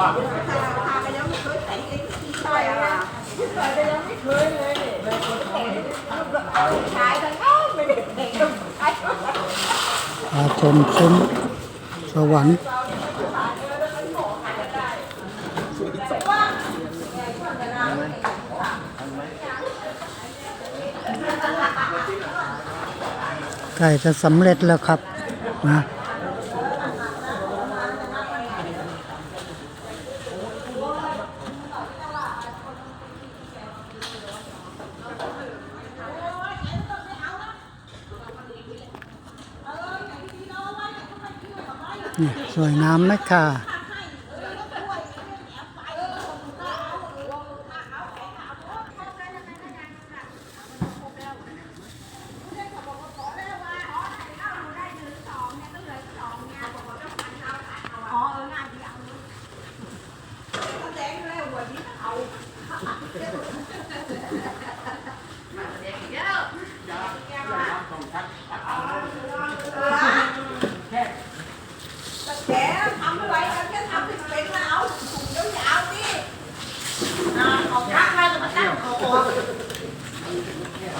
ว่าพาไปแล้วไม่เคยแต่งเองที่ต่อยอะต่อยไปแล้วไม่เคยเลยชายทั้งนั้นไม่ได้แต่งกับใครพาชมซุ้มสวรรค์ใกล้จะสำเร็จแล้วครับนะ นี่สวยงามไหมค่ะ อ๋อเอองานที่เอาแสดงแล้ววันนี้เอา แกทำอะไรกันแค่ทำเป็นเป็นแล้วเอาถุงยาวๆนี่อ่าออกข้างมาจะมาตั้งเอาออก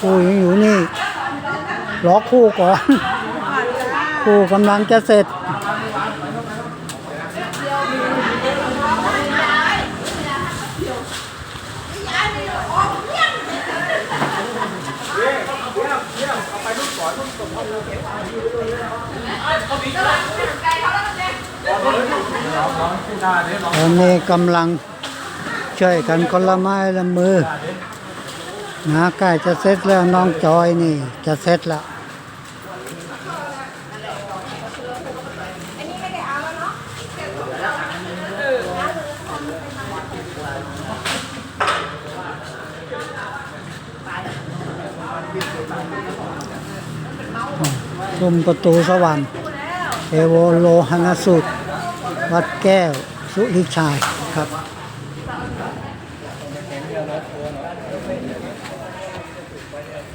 คู่ยังอยู่นี่รอคู่ก่อน คู่กำลังจะเสร็จตอนนี้กำลังช่วยกันคนละไม้ละมือ นะใกล้จะเสร็จแล้วน้องจอยนี่ จะเสร็จล้วซุ้มประตูสวรรค์เทโวโลหนสุด วัดแก้ว สุริชัยครับ